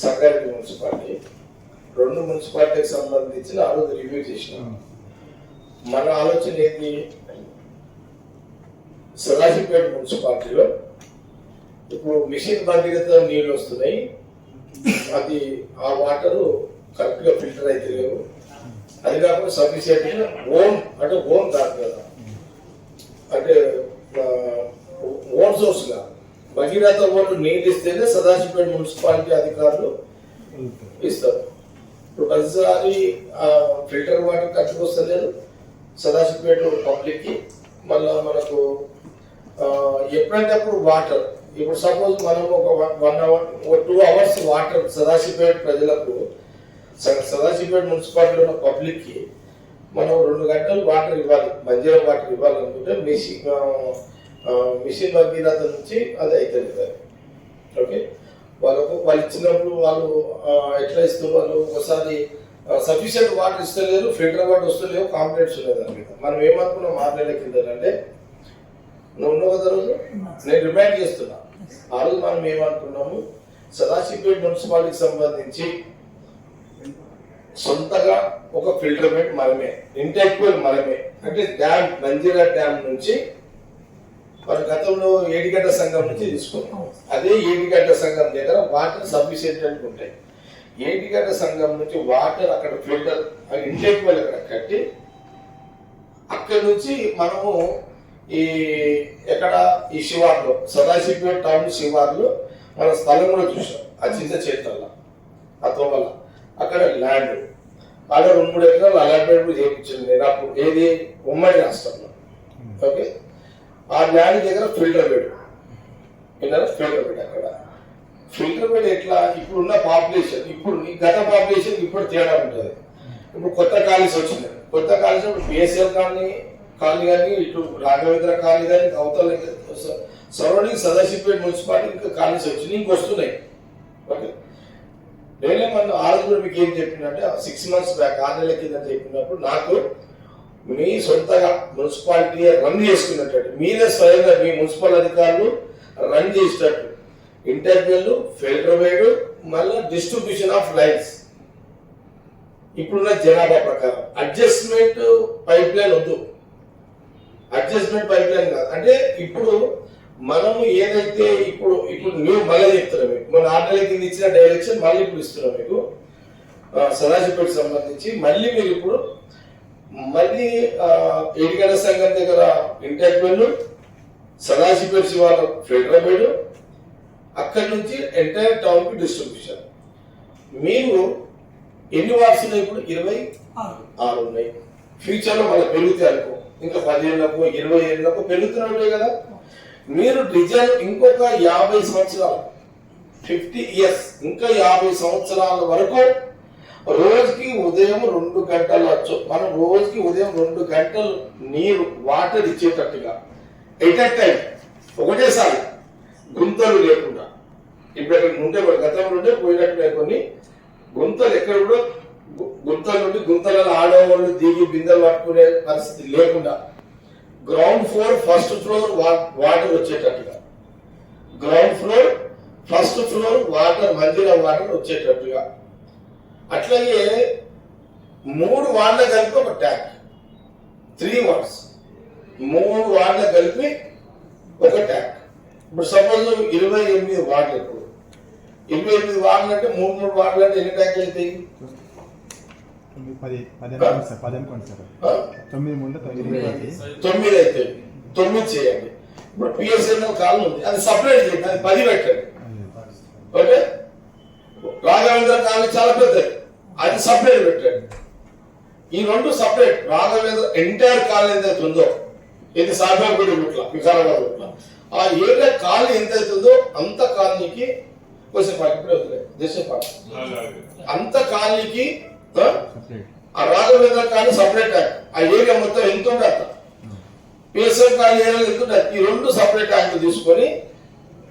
Sangareddy municipality రెండు మున్సిపాలిటీకి సంబంధించిన ఆ రోజు రివ్యూ చేసినాం. మన ఆలోచన ఏంటి? సదాశివపేట మున్సిపాలిటీలో ఇప్పుడు మిషన్ భగీరథ నీళ్ళు వస్తున్నాయి. అది ఆ వాటరు కరెక్ట్గా ఫిల్టర్ అయితే లేవు. అది కాకుండా సఫిషియెంట్గా ఓన్ అంటే ఓన్ కాదు కదా అంటే ఓన్ సోర్స్గా భగీరథ పాటు నీళ్ళు ఇస్తేనే సదాశివపేట మున్సిపాలిటీ అధికారులు ఇస్తారు. ఇప్పుడు ప్రతిసారి ఫిల్టర్ వాటర్ కట్టుకొస్తలేదు సదాశివపేట పబ్లిక్కి మళ్ళీ మళ్ళా మనకు ఎప్పుడంటే అప్పుడు వాటర్. ఇప్పుడు సపోజ్ మనం ఒక వన్ అవర్ ఒక టూ అవర్స్ వాటర్ సదాశివపేట ప్రజలకు సదాశివపేట మున్సిపాలిటీలో ఉన్న పబ్లిక్కి మనం రెండు గంటలు వాటర్ ఇవ్వాలి మంజీరా వాటర్ ఇవ్వాలనుకుంటే మిషన్ మిషన్ భగీరథ నుంచి అది అవుతుంది ఓకే? వాళ్ళకు వాళ్ళు ఇచ్చినప్పుడు వాళ్ళు ఎట్లా ఇస్తూ వాళ్ళు? ఒకసారి సఫిషియంట్ వాటర్ ఇస్తలేరు ఫిల్టర్ వాటర్ వస్తలేవు కాంప్లైంట్స్ ఉన్నాయి దాని మీద. మనం ఏమనుకున్నాం ఆరు నెలల కింద అంటే నువ్వు ఉన్నావు కదా రోజు? నేను రిమైండ్ చేస్తున్నా. ఆ రోజు మనం ఏమనుకున్నాము? సదాశివపేట మున్సిపాలిటీకి సంబంధించి సొంతగా ఒక ఫిల్టర్ బెడ్ మనమే ఇంటెక్వల్ మనమే అంటే డ్యామ్ మంజీరా డ్యామ్ నుంచి మన గతంలో ఏడిగడ్డ సంఘం నుంచి తీసుకున్నాం. అదే ఏడిగడ్డ సంఘం దగ్గర వాటర్ సఫిషియెంట్ ఉంటాయి. ఏడిగడ్డ సంఘం నుంచి వాటర్ అక్కడ ఫిల్టర్ ఇంటెక్వల్ అక్కడ కట్టి అక్కడ నుంచి మనము ఈ ఎక్కడ ఈ శివార్లో సదాశివపేట టౌన్ శివార్లో మన స్థలం కూడా చూసాం. ఆ చిన్న చేతుల్లో ఆ తోమల. అక్కడ ల్యాండ్. అక్కడ రెండు మూడు ఎకరాలు అలాట్మెంట్ కూడా చేయించింది నేను ఏది ఉమ్మడి రాష్ట్రంలో. ఓకే? ఆ ల్యాండ్ దగ్గర ఫిల్టర్ బెడ్. విన్నారా? ఫిల్టర్ బెడ్ అక్కడ. ఫిల్టర్ బెడ్ ఎట్లా? ఇప్పుడున్న పాపులేషన్ ఇప్పుడు ఈ గత పాపులేషన్ ఇప్పుడు తేడా ఉంటుంది. ఇప్పుడు కొత్త కాలేజ్ వచ్చింది. కొత్త కాలేజ్ ఇప్పుడు బిఎస్ఎల్ కాలనీ కాలనీ కానీ ఇటు రాఘవేంద్ర కాలనీ కానీ అవతల సరౌండింగ్ సదాశివపేట మున్సిపాలిటీ ఇంకా కాలనీస్ వచ్చినాయి ఇంక వస్తున్నాయి. ఓకే? నేనే మన ఆ రోజు మీకు ఏం చెప్పిందంటే సిక్స్ మంత్స్ బ్యాక్ ఆరు నెలల కింద చెప్పినప్పుడు నాకు మీ సొంతగా మున్సిపాలిటీ రన్ చేసుకున్నట్టు మీరే స్వయంగా మీ మున్సిపల్ అధికారులు రన్ చేసేటట్టు ఇంటర్వ్యూలు ఫిల్టర్ వేడు మళ్ళీ డిస్ట్రిబ్యూషన్ ఆఫ్ లైన్స్ ఇప్పుడున్న జనాభా ప్రకారం. అడ్జస్ట్మెంట్ పైప్ లైన్ వద్దు. అడ్జస్ట్మెంట్ పైప్ లైన్ కాదు. అంటే ఇప్పుడు మనము ఏదైతే ఇప్పుడు ఇప్పుడు మేము మళ్ళీ చెప్తున్నాం మీకు. మన ఆరు కింద ఇచ్చిన డైరెక్షన్ మళ్ళీ ఇప్పుడు ఇస్తున్నాం మీకు. సదాశివపేట సంబంధించి మళ్ళీ మీరు ఇప్పుడు మళ్ళీ ఏడిగడ సంఘం దగ్గర ఇంటర్వ్యూలు సదాశివపేట శివాల ఫెడరబేడు అక్కడి నుంచి ఎంటైర్ టౌన్కి డిస్ట్రిబ్యూషన్ మీరు ఎన్ని వార్డ్స్ ఉన్నాయి ఇప్పుడు? ఇరవై? ఆరు. ఉన్నాయి. ఫ్యూచర్లో మళ్ళీ పెరుగుతాయి అనుకో. ఇంకా పదిహేనులకు ఇరవై ఏళ్ళకు పెరుగుతున్నట్లే కదా. మీరు డిజైన్ ఇంకొక యాభై సంవత్సరాలు ఫిఫ్టీ ఇయర్స్ ఇంకా యాభై సంవత్సరాల వరకు రోజుకి ఉదయం రెండు గంటలు వచ్చు మనం రోజుకి ఉదయం రెండు గంటలు నీరు వాటర్ ఇచ్చేటట్టుగా. ఎట్ టైం ఒకటేసారి గుంతలు లేకుండా. ఇప్పుడు అక్కడ ఉంటే గతంలో ఉంటే పోయినట్టు కొన్ని గుంతలు ఎక్కడ కూడా గుంతలు నుండి గుంతలలో ఆడవాళ్ళు దిగి బిందెలు పట్టుకునే పరిస్థితి లేకుండా. Ground floor first floor water వచ్చేటట్టుగా. Ground floor first floor water మందిర వాటర్ వచ్చేటట్టుగా. అట్లాగే మూడు వార్డుల కలిపి ఒక ట్యాంక్. త్రీ వార్డ్స్ మూడు వార్డుల కలిపి ఒక ట్యాంక్. ఇప్పుడు సపోజ్ ఇరవై ఎనిమిది వార్డులు ఇప్పుడు. ఇరవై ఎనిమిది వార్డులు అంటే మూడు మూడు వార్డులు అంటే ఎన్ని ట్యాంకులు అవుతాయి తొమ్మిది అయితే తొమ్మిది చేయండి. ఇప్పుడు పిఎస్ఎన్ఎల్ కాలం ఉంది. అది సపరేట్ చేయండి. అది పది పెట్టండి. ఓకే? రాఘవేంద్ర కాలనీ చాలా పెద్దది. అది సపరేట్ పెట్టండి. ఈ రెండు సపరేట్. రాఘవేంద్ర ఎంటైర్ కాలనీ ఎంత ఉందో ఇది సాగర్పేట గుట్ల వికారాబాద్ గుట్ల. ఆ ఏరియా కాలనీ ఎంత అవుతుందో అంత కాలనీకి కొంచెం పాటు ఇప్పుడే వదిలేదు దేశం అంత కాలనీకి ఆ, రాఘవేంద్ర కాలనీ సపరేట్ యాక్ట్. ఆ ఏరియా మొత్తం ఎంత ఉండే అంత. పిఎస్ఎఫ్ కాలనీ ఏరియాలో ఎంత ఉండే ఈ రెండు సపరేట్ యాక్ట్ తీసుకొని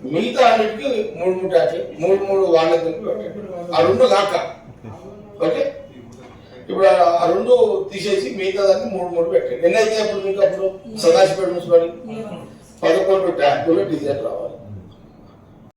మిగతా అన్నిటికి మూడు మూడు ట్యాంకులు మూడు మూడు వాళ్ళకి ఆ రెండు కాక ఓకే? ఇప్పుడు ఆ- రెండు తీసేసి మిగతా దాన్ని మూడు మూడు పెట్టండి. ఎన్ని అయితే అప్పుడు మీకు అప్పుడు? సదాశివపేట మున్సిపాలిటీ? పదకొండు ట్యాంకులు డిజైన్ రావాలి.